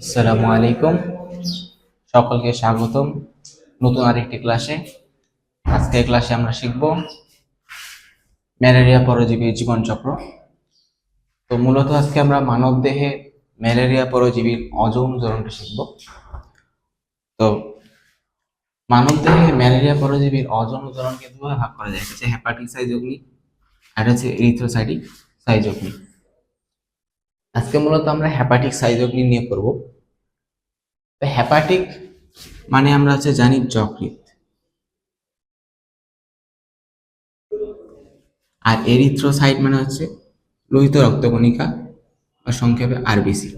আসসালামু আলাইকুম। সকলকে স্বাগতম নতুন আরেকটি ক্লাসে। আজকে ক্লাসে আমরা শিখব ম্যালেরিয়া পরজীবীর জীবনচক্র। তো মূলত আজকে আমরা মানব দেহে ম্যালেরিয়া পরজীবীর অযৌন ধরনটা শিখব। তো মানব দেহে ম্যালেরিয়া পরজীবীর অযৌন ধরনকে দুভাবে ভাগ করা যায়? হচ্ছে হ্যাপাটিক সাইজ অগ্নি আর হচ্ছে এরিথ্রোসাইটিক সাইজ অগ্নি আজকে মূলত আমরা হ্যাপাটিক সাইজ নিয়ে করব তো হ্যাপাটিক মানে আমরা হচ্ছে জানি যকৃত আর এরিথ্রোসাইট মানে হচ্ছে লোহিত রক্তকণিকা বা সংক্ষেপে আরবিসি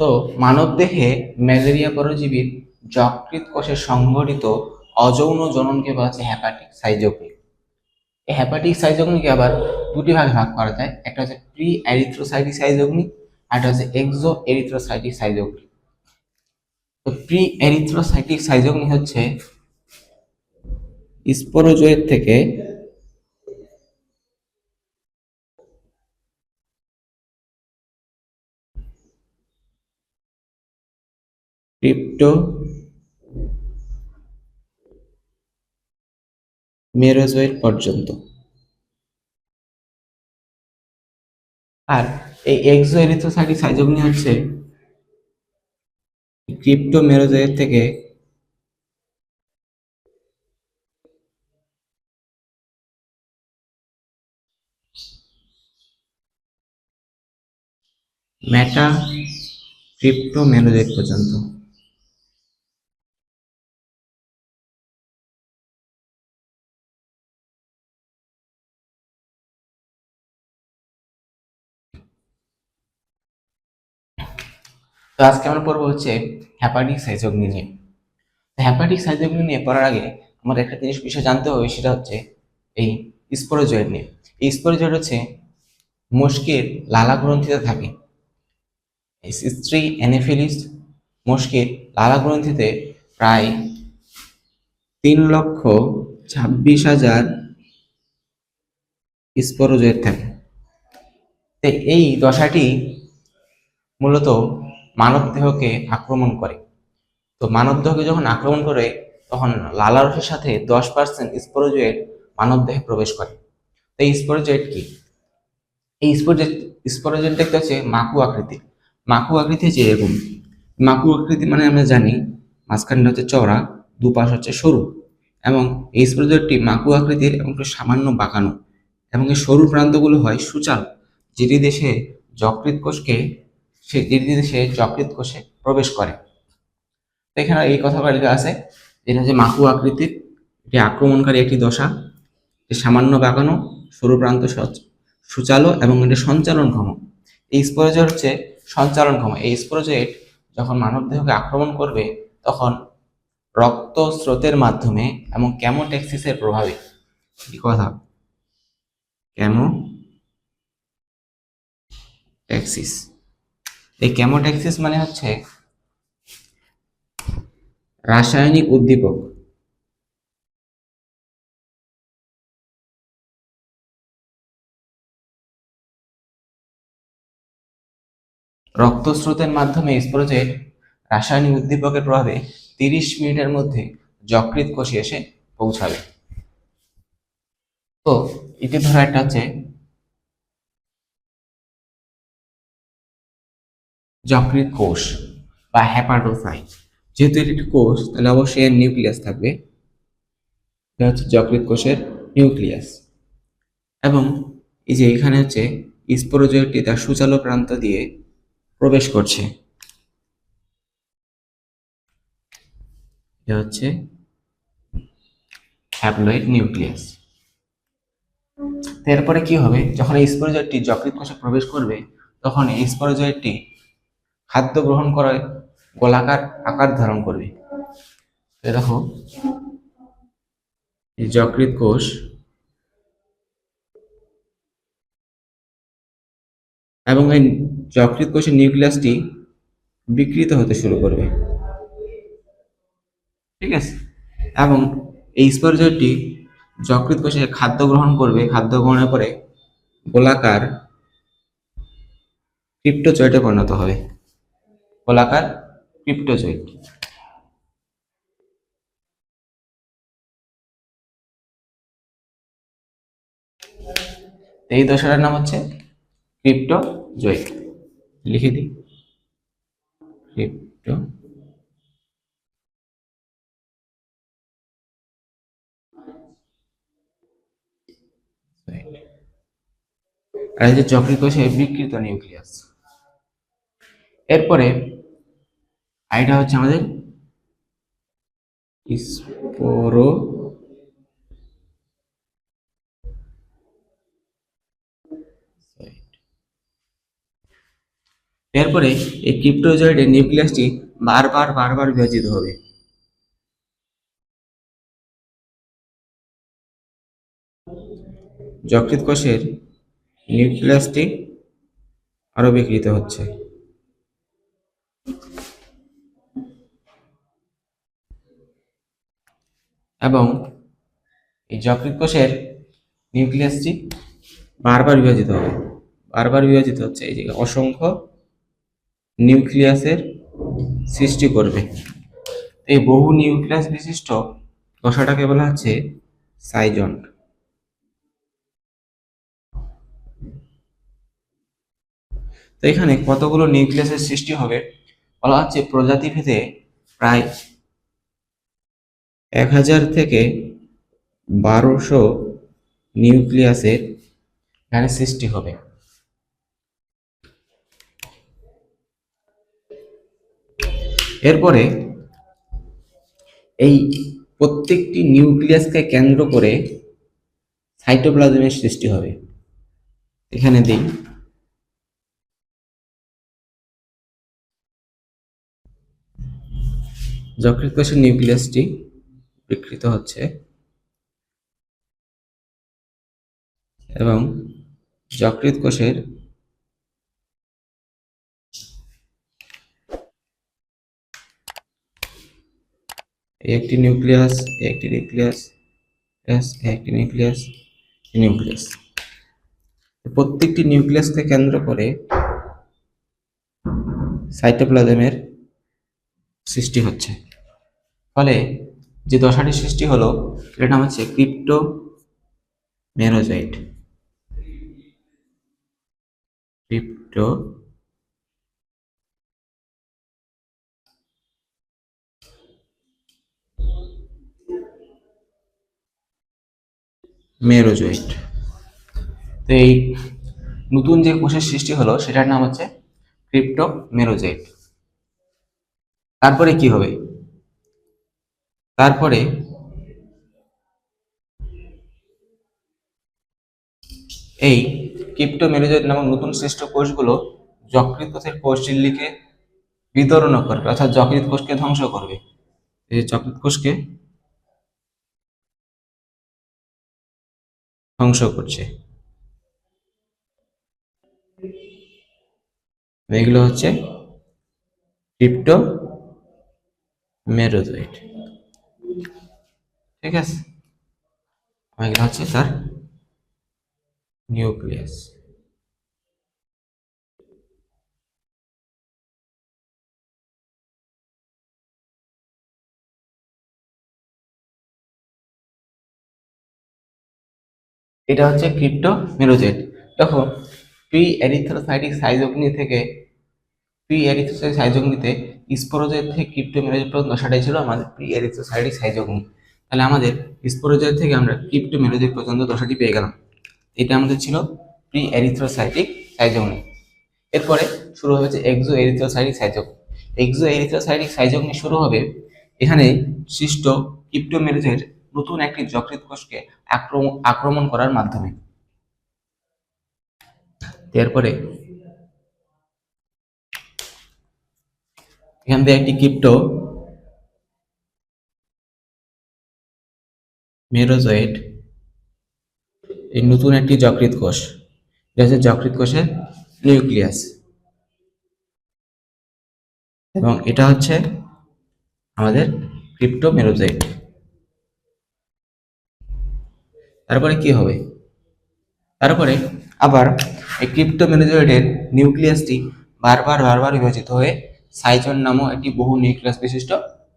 তো মানবদেহে ম্যালেরিয়া পরজীবীর যকৃত কোষে সংঘটিত অযৌন জননকে বলা হচ্ছে হ্যাপাটিক সাইজোগ্নি এই হ্যাপাটিক সাইজোগ্নিকে আবার দুটি ভাগে ভাগ করা যায়। একটা হচ্ছে প্রি অ্যারিথ্রোসাইটিক সাইজোগ্নি আর একটা হচ্ছে এক্সো এরিথ্রোসাইটিক সাইজোগ্নি তো প্রি এরিথ্রোসাইটিক সাইজোগ্নি হচ্ছে স্পোরোজোয়ের থেকে ক্রিপ্টো মেরোজোয়ের পর্যন্ত। আর এই এক্সো এরিথ্রোসাইটিক সাইজোগ্নি হচ্ছে ক্রিপ্টো মেরোজোয়ের থেকে মেটা ক্রিপ্টো মেরোজোয়ের পর্যন্ত। তো আজকে আমরা পড়ব হচ্ছে হ্যাপাটিক সাইজোগ্নি নিয়ে। হ্যাপাটিক সাইজোগ্নি নিয়ে পড়ার আগে আমাদের একটা জিনিস বিষয় জানতে হবে, সেটা হচ্ছে এই স্পোরোজয়েড নিয়ে। এই স্পোরোজয়েড হচ্ছে মস্কির লালা গ্রন্থিতে থাকে। স্ত্রী অ্যানেফিলিস মস্কির লালা গ্রন্থিতে প্রায় তিন লক্ষ ছাব্বিশ হাজার স্পোরোজয়েড থাকে। তো এই দশাটি মূলত মানব দেহকে আক্রমণ করে। তো মানব দেহকে যখন আক্রমণ করে, তখন লালারসের সাথে দশ পার্সেন্ট স্পোরোজয়েড মানব দেহে প্রবেশ করে। তো এই স্পোরোজয়েড কি? এই স্পোরোজয়েড স্পোরোজয়েড দেখতে হচ্ছে মাকু আকৃতি। মাকু আকৃতি হচ্ছে এরকম। মাকু আকৃতি মানে আমরা জানি মাঝখানটা হচ্ছে চওড়া, দুপাশ হচ্ছে সরু। এবং এই স্পোরোজয়েডটি মাকু আকৃতির এবং সামান্য বাঁকানো। এবং এই সরু প্রান্তগুলো হয় সুচাল যেটি দেশে যকৃত কোষকে সে ধীরে ধীরে সে যকৃত কোষে প্রবেশ করে। এখানে এই কথাটা লেখা আছে এটা হচ্ছে মাকু আকৃতির এটি আক্রমণকারী একটি দশা এটি সামান্য বাঁকানো সরু প্রান্ত সুচালো এবং এটি সঞ্চালনক্ষম। এই স্পোরোজয়েড হচ্ছে সঞ্চালনক্ষম। এই স্পোরোজয়েড যখন মানব দেহকে আক্রমণ করবে, তখন রক্ত স্রোতের মাধ্যমে এবং ক্যামোটেক্সিসের প্রভাবে। কি কথা? ক্যামো ট্যাক্সিস এই ক্যামোট্যাক্সিস মানে হচ্ছে রাসায়নিক উদ্দীপক। রক্তস্রোতের মাধ্যমে স্পোরোজেট রাসায়নিক উদ্দীপকের প্রভাবে তিরিশ মিনিটের মধ্যে যকৃত কোষে এসে পৌঁছাবে। তো এটি ধরো একটা হচ্ছে যকৃত কোষ বা হ্যাপাটোসাইট যেহেতু এটি একটি কোষ, তাহলে অবশ্যই এর নিউক্লিয়াস থাকবে। এটা হচ্ছে যকৃত কোষের নিউক্লিয়াস। এবং এই যে এখানে হচ্ছে স্পোরোজয়েডটি তার সুচালো প্রান্ত দিয়ে প্রবেশ করছে। এটা হচ্ছে হ্যাপ্লয়েড নিউক্লিয়াস। এরপরে কি হবে? যখন এই স্পোরোজয়েডটি যকৃত কোষে প্রবেশ করবে, তখন এই স্পোরোজয়েডটি খাদ্য গ্রহণ করে গোলাকার আকার ধারণ করবে। দেখো, এই যকৃত কোষ এবং এই যকৃত কোষের নিউক্লিয়াসটি বিকৃত হতে শুরু করবে। ঠিক আছে? এবং এই স্পর্জটি যকৃত কোষে খাদ্য গ্রহণ করবে। খাদ্য গ্রহণের পরে গোলাকার ক্রিপ্টোজয়েডে পরিণত হবে। গোলাকার ক্রিপ্টোজয়েড এই দশাটার নাম হচ্ছে ক্রিপ্টোজয়েড লিখে দিই। ক্রিপ্টো। আর এই যে যকৃত বিকৃত নিউক্লিয়াস। এরপরে আইটা হচ্ছে আমাদের স্পোরো এরপরে এই ক্রিপ্টোজয়েডের নিউক্লিয়াসটি বারবার বারবার বিভাজিত হবে। যকৃত কোষের নিউক্লিয়াসটি আরও বিকৃত হচ্ছে। এবং এই যকৃত কোষের নিউক্লিয়াসটি বারবার বিভাজিত হবে। বারবার বিভাজিত হচ্ছে এই যে অসংখ্য নিউক্লিয়াসের সৃষ্টি করবে। এই বহু নিউক্লিয়াস বিশিষ্ট দশাটাকে বলা হচ্ছে সাইজন্ট তো এখানে কতগুলো নিউক্লিয়াসের সৃষ্টি হবে? বলা হচ্ছে প্রজাতি ভেদে প্রায় এক হাজার থেকে বারোশো নিউক্লিয়াসের এখানে সৃষ্টি হবে। এরপরে এই প্রত্যেকটি নিউক্লিয়াসকে কেন্দ্র করে সাইটোপ্লাজমের সৃষ্টি হবে। এখানে দিই। যকৃত কোষের নিউক্লিয়াসটি বিকৃত হচ্ছে। এবং যকৃত কোষের একটি নিউক্লিয়াস একটি নিউক্লিয়াস একটি নিউক্লিয়াস নিউক্লিয়াস। প্রত্যেকটি নিউক্লিয়াসকে কেন্দ্র করে সাইটোপ্লাজমের সৃষ্টি হচ্ছে। ফলে যে দশাটি সৃষ্টি হলো, এটার নাম হচ্ছে ক্রিপ্টো মেরোজাইট ক্রিপ্টো মেরোজয়েট তো এই নতুন যে কোষের সৃষ্টি হলো, সেটার নাম হচ্ছে ক্রিপ্টো মেরোজয়েট তারপরে কি হবে? তারপরে এই ক্রিপ্টোমেরোজয়েড নামক নতুন সৃষ্ট কোষগুলো যকৃত কোষের কোষঝিল্লিকে বিতরণ করবে, অর্থাৎ যকৃত কোষকে ধ্বংস করবে। এই যকৃত কোষকে ধ্বংস করছে। এগুলো হচ্ছে ক্রিপ্টো মেরোজয়েড ঠিক আছে? এগুলো হচ্ছে তার নিউক্লিয়াস। এটা হচ্ছে ক্রিপ্টো মেরোজেট দেখো প্রি এরিথ্রোসাইটিক সাইজগ্নি থেকে প্রি এরিথ্রোসাইটিক সাইজগ্নিতে স্পোরোজয়েড থেকে ক্রিপ্টো মেরোজেট পর্যন্ত দশাটাই ছিল আমাদের প্রি এরিথ্রোসাইটিক সাইজগ্নি তাহলে আমাদের স্পোরোজয়েড থেকে আমরা ক্রিপ্টো মেরোজেট পর্যন্ত দশাটি পেয়ে গেলাম। এটা আমাদের ছিল প্রি এরিথ্রোসাইটিক সাইজগ্নি। এরপরে শুরু হচ্ছে exo erythrocytic schizogony exo erythrocytic schizogony শুরু হবে এখানে সৃষ্ট ক্রিপ্টো মেরোজেট নতুন একটি যকৃত কোষকে আক্রমণ আক্রমণ করার মাধ্যমে। এরপরে এখান থেকে একটি ক্রিপ্টো মেরোজয়েড এই নতুন একটি যকৃত কোষ। এটা হচ্ছে যকৃত কোষের নিউক্লিয়াস। এবং এটা হচ্ছে আমাদের ক্রিপ্টো মেরোজয়েড তারপরে কি হবে? তারপরে আবার এই ক্রিপ্টো মেরোজয়েডের নিউক্লিয়াসটি বারবার বারবার বিভাজিত হয়ে সাইজন নামক একটি বহু নিউক্লিয়াস বিশিষ্ট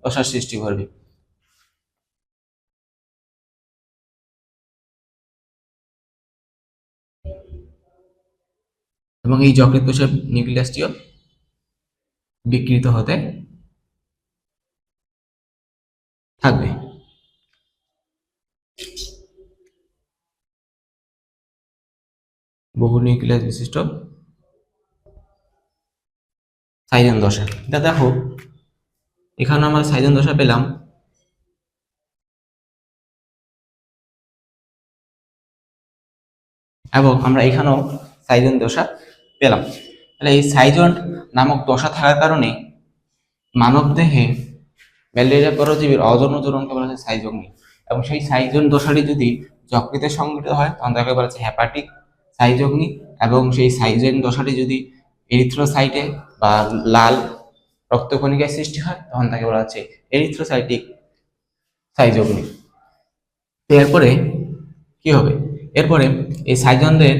দশার সৃষ্টি করবে। এবং এই যকৃত কোষের নিউক্লিয়াসটিও বিকৃত হতে থাকবে। বহু নিউক্লিয়াস বিশিষ্ট সাইজন দশা। এটা দেখো, এখানে আমরা সাইজন দশা পেলাম। এবং আমরা এখানেও সাইজন দশা পেলাম। তাহলে এই সাইজন নামক দশা থাকার কারণে মানব দেহে ম্যালেরিয়া পরজীবীর অজন জোরণকে বলা হয় সাইজগ্নি এবং সেই সাইজন দশাটি যদি যকৃতে সংঘটিত হয়, তখন তাকে বলা হচ্ছে হ্যাপাটিক সাইজগ্নি এবং সেই সাইজন দশাটি যদি এরিথ্রোসাইটে বা লাল রক্তকণিকায় সৃষ্টি হয়, তখন তাকে বলা হচ্ছে এরিথ্রোসাইটিক সাইজগ্নি এরপরে কি হবে? এরপরে এই সাইজনদের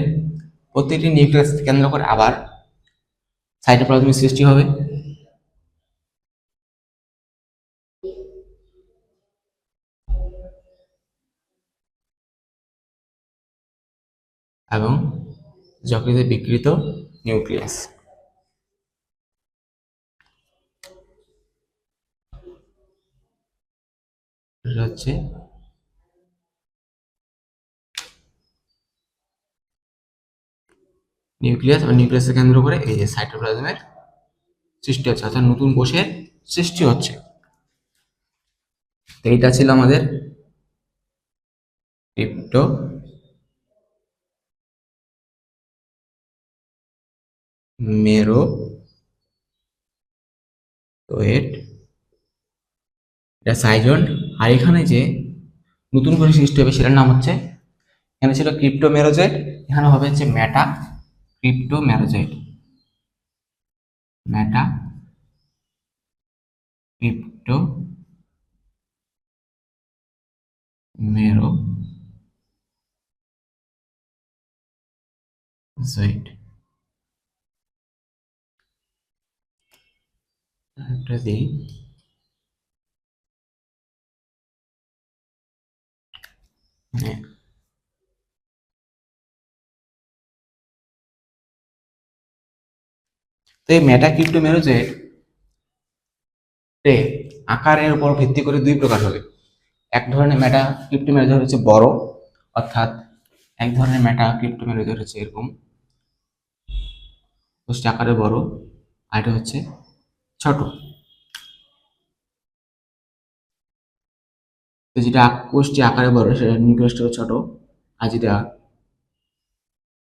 প্রতিটি নিউক্লিয়াস কেন্দ্র করে আবার সাইটোপ্লাজমিক সৃষ্টি হবে। এবং যকৃতে বিকৃত নিউক্লিয়াস। হচ্ছে নিউক্লিয়াস বা নিউক্লিয়াসকে কেন্দ্র করে এই যে সাইটোপ্লাজমের সৃষ্টি হচ্ছে, অর্থাৎ নতুন কোষের সৃষ্টি হচ্ছে। তো এইটা ছিল আমাদের ক্রিপ্টো। মেরো। ওয়েট এটা সাইজন। আর এখানে যে নতুন করে সৃষ্টি হবে সেটার নাম হচ্ছে, এখানে ছিল ক্রিপ্টো মেরোজয়েড এখানে হবে হচ্ছে meta. Crypto merozoite meta crypto merozoite একটা দিই। মানে তো এই মেটা ক্রিপ্টোমেরোজয়েড তে আকারের উপর ভিত্তি করে দুই প্রকার হবে। এক ধরনের মেটা ক্রিপ্টোমেরোজয়েড হচ্ছে বড়, অর্থাৎ এক ধরনের মেটা ক্রিপ্টোমেরোজয়েড হচ্ছে এরকম। কোষটি আকারে বড়, আর এটা হচ্ছে ছোট। তো যেটা কোষটি আকারে বড়, সেটা নিউক্লিয়াসটা ছোট, আর যেটা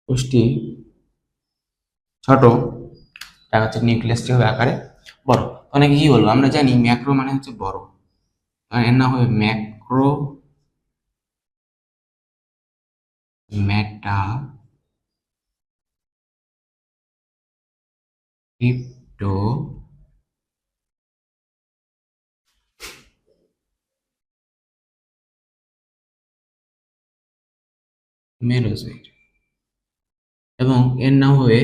কোষটি ছোট এটা হচ্ছে নিউক্লিয়াসটি হবে আকারে বড়। অনেকে কি বলব আমরা জানি ম্যাক্রো মানে হচ্ছে বড়। এর নাম হবে ম্যাক্রো মেটা ক্রিপ্টো মেরোজয়েড এবং এর নাম হবে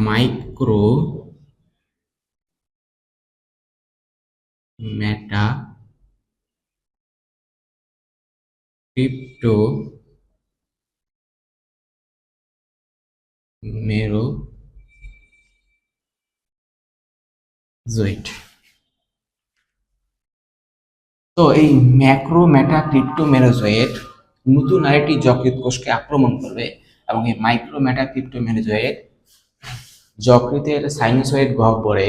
মাইক্রো মেটা ক্রিপ্টো মেরো জয়েড তো এই ম্যাক্রো, মেটা, ক্রিপ্টো মেরোজয়েড নতুন আরেকটি যকৃত কোষকে আক্রমণ করবে এবং এই মাইক্রো, মেটা, ক্রিপ্টো মেরোজয়েড যকৃতের সাইনোসয়েড গহ্বরে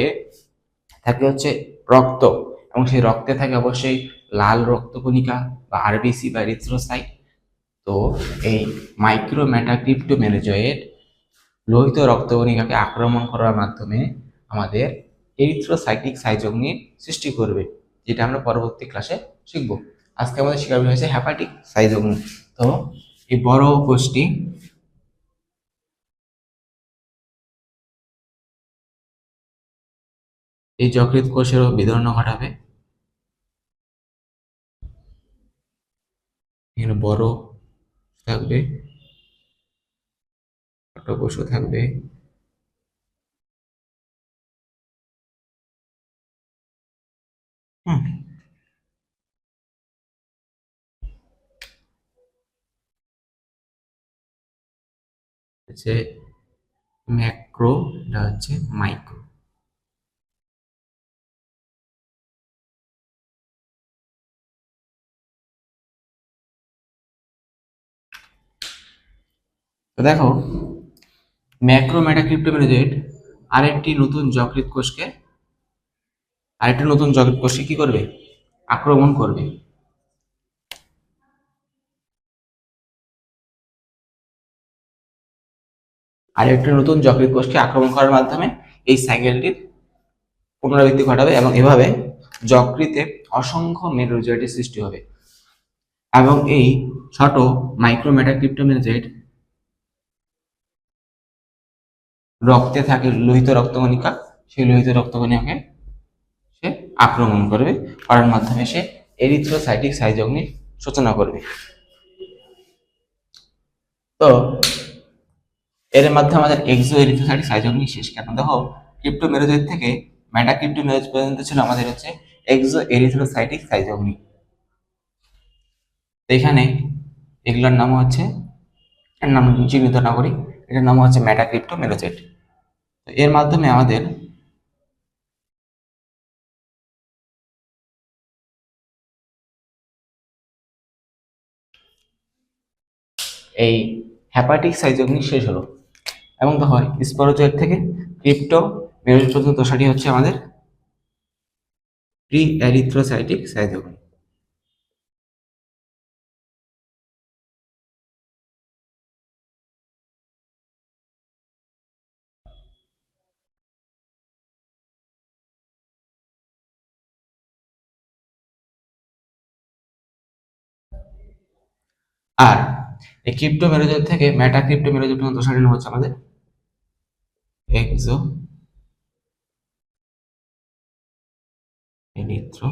থাকে হচ্ছে রক্ত এবং সেই রক্তে থাকে অবশ্যই লাল রক্তকণিকা বা আরবিসি বা রিথ্রোসাইট তো এই মাইক্রো মেটা ক্রিপ্টো লোহিত রক্তকণিকাকে আক্রমণ করার মাধ্যমে আমাদের এরিথ্রোসাইটিক সাইজগ্নির সৃষ্টি করবে, যেটা আমরা পরবর্তী ক্লাসে শিখব। আজকে আমাদের শেখার বিষয় হচ্ছে হ্যাপাটিক সাইজগ্নি তো এই বড় কোষটি এই যকৃত কোষেরও বিদর্ণ ঘটাবে। এখানে বড় থাকবে ছোট কোষও থাকবে। হুম। হচ্ছে ম্যাক্রো এটা হচ্ছে মাইক্রো। তো দেখো ম্যাক্রো মেটাক্রিপ্টোমেরোজেট আরেকটি নতুন যকৃত কোষকে, আরেকটি নতুন যকৃত কোষকে কি করবে? আক্রমণ করবে। আরেকটি নতুন যকৃত কোষকে আক্রমণ করার মাধ্যমে এই সাইকেলটির পুনরাবৃত্তি ঘটাবে এবং এভাবে যকৃতে অসংখ্য মেরোজয়েটের সৃষ্টি হবে। এবং এই ছোট মাইক্রোমেটাক্রিপ্টোমেরোজয়েট রক্তে থাকে, লোহিত রক্তকণিকা, সেই লোহিত রক্তকণিকাকে সে আক্রমণ করবে। করার মাধ্যমে সে এরিথ্রোসাইটিক সাইজগ্নির সূচনা করবে। তো এর মাধ্যমে আমাদের এক্সো এরিথ্রোসাইটিক সাইজগ্নি শেষ কেন? দেখো ক্রিপ্টোমেরোজয়েড থেকে মেটাক্রিপ্টোমেরোজ পর্যন্ত ছিল আমাদের হচ্ছে এক্সো এরিথ্রোসাইটিক সাইজগ্নি এখানে এগুলোর নাম হচ্ছে, এর নাম চিহ্নিত না করি, এটার নাম হচ্ছে মেটাক্রিপ্টোমেরোজয়েড তো এর মাধ্যমে আমাদের এই হ্যাপাটিক সাইজগ্নি শেষ হলো। এবং দেখো স্পোরোজয়েড থেকে ক্রিপ্টো মেরোজ পর্যন্ত দশাটি হচ্ছে আমাদের প্রি অ্যারিথ্রোসাইটিক সাইজগ্নি আর এই ক্রিপ্টো মেরোজের থেকে মেটা ক্রিপ্টো মেরোজের পর্যন্ত সাজানো হচ্ছে আমাদের এক্সো এরিথ্রো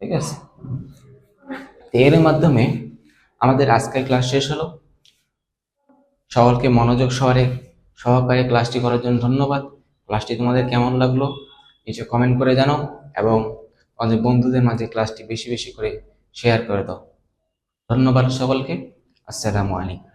ঠিক আছে? এর মাধ্যমে আমাদের আজকের ক্লাস শেষ হলো। সকলকে মনোযোগ সহকারে সহকারে ক্লাসটি করার জন্য ধন্যবাদ। ক্লাসটি তোমাদের কেমন লাগল নিচে কমেন্ট করে জানাও এবং আমাদের বন্ধুদের মাঝে ক্লাসটি বেশি বেশি করে শেয়ার করে দাও। ধন্যবাদ সকলকে। আসসালামু আলাইকুম।